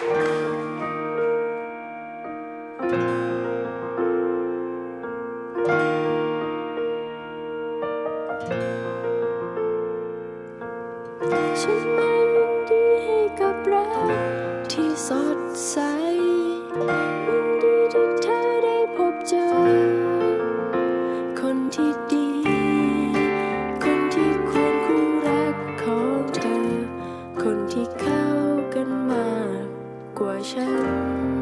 ฉันมายินดีให้กับรักที่สดใสยินดีที่เธอได้พบเจอ คนที่ดี คนที่ควรคู่รักของเธอ คนที่เข้า 过山